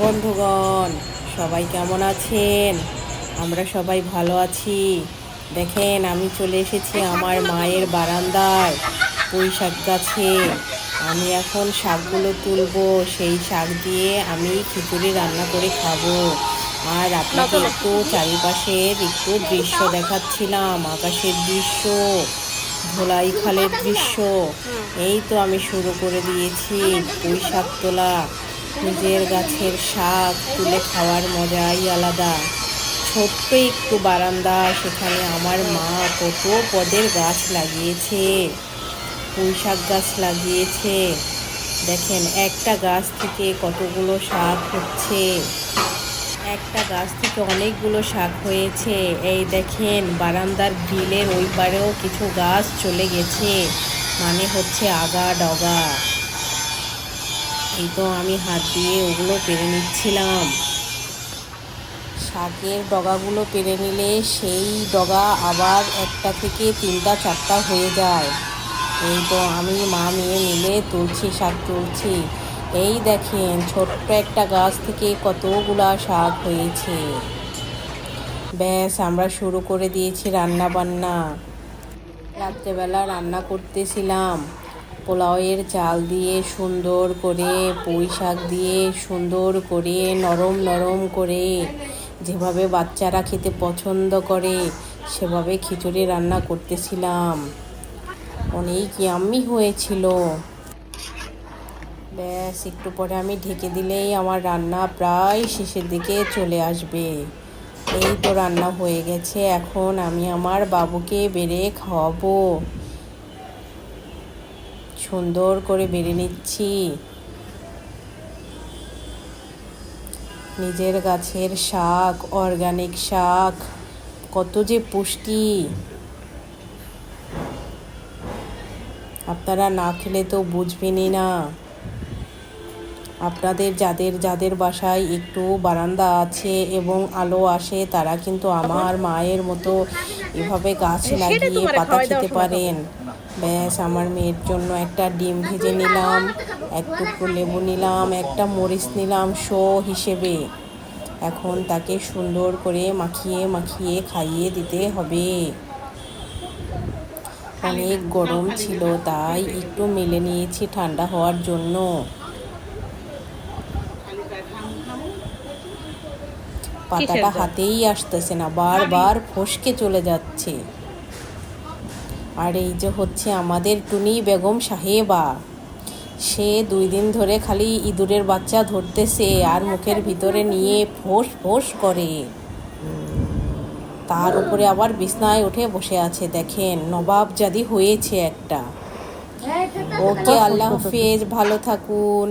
বন্ধুগণ, সবাই কেমন আছেন? আমরা সবাই ভালো আছি। দেখেন, আমি চলে এসেছি আমার মায়ের বারান্দায় পুঁই শাক গাছে। আমি এখন শাকগুলো তুলবো, সেই শাক দিয়ে আমি খিচুড়ি রান্না করে খাব। আর আপনাকে একটু চারিপাশের একটু দৃশ্য দেখাচ্ছিলাম, আকাশের দৃশ্য, ধোলাই খালের দৃশ্য। এই তো আমি শুরু করে দিয়েছি পুঁই শাক তোলা। নিজের গাছের শাক তুলে খাওয়ার মজাই আলাদা। ছোট্ট একটু বারান্দা, সেখানে আমার মা কত পদের গাছ লাগিয়েছে। পুঁই শাক গাছ লাগিয়েছে। দেখেন, একটা গাছ থেকে কতগুলো শাক হচ্ছে। একটা গাছ থেকে অনেকগুলো শাক হয়েছে। এই দেখেন, বারান্দার গ্রিলের ওই পারেও কিছু গাছ চলে গেছে। মানে হচ্ছে আগা ডগা এই তো আমি হাত দিয়ে ওগুলো পেরে নিচ্ছিলাম। শাকের ডগাগুলো পেরে নিলে সেই ডগা আবার একটা থেকে তিনটা, চারটা হয়ে যায়। এই তো আমি মা মেয়ে মিলে তুলছি, শাক তুলছি। এই দেখেন, ছোট্ট একটা গাছ থেকে কতগুলা শাক হয়েছে। ব্যাস, আমরা শুরু করে দিয়েছি রান্না বান্না রাত্রেবেলা রান্না করতেছিলাম। পোলাওয়ের চাল দিয়ে সুন্দর করে, পুঁই শাক দিয়ে সুন্দর করে, নরম নরম করে, যেভাবে বাচ্চারা খেতে পছন্দ করে, সেভাবে খিচুড়ি রান্না করতেছিলাম। অনেক ইয়াম্মি হয়েছিল। ব্যাস, একটু পরে আমি ঢেকে দিলেই আমার রান্না প্রায় শেষের দিকে চলে আসবে। এই তো রান্না হয়ে গেছে, এখন আমি আমার বাবুকে বেড়ে খাওয়াবো। সুন্দর করে বেড়ে নিচ্ছি। নিজের গাছের শাক অর্গানিক শাক কত যে পুষ্টি। আপনারা না খেলে তো বুঝবেনই না। আপনাদের যাদের যাদের বাসায় একটু বারান্দা আছে এবং আলো আসে তারা কিন্তু আমার মায়ের মতো এভাবে গাছ লাগিয়ে পাতা খেতে পারেন। ব্যাস আমার মেয়ের জন্য একটা ডিম ভেজে নিলাম এক টুকরো লেবু নিলাম একটা মরিচ নিলাম শো হিসেবে। এখন তাকে সুন্দর করে মাখিয়ে মাখিয়ে খাইয়ে দিতে হবে। অনেক গরম ছিল তাই একটু মেলে নিয়েছি ঠান্ডা হওয়ার জন্য। পাতাটা হাতেই আসতেছে না বারবার ফসকে চলে যাচ্ছে। আর এই যে হচ্ছে আমাদের টুনি বেগম সাহেবা সে দুই দিন ধরে খালি ইঁদুরের বাচ্চা ধরতেছে আর মুখের ভিতরে নিয়ে ফোঁস ফোঁস করে। তার উপরে আবার বিছনায় উঠে বসে আছে দেখেন নবাব জাদি হয়েছে একটা। ওকে আল্লাহ হাফেজ ভালো থাকুন।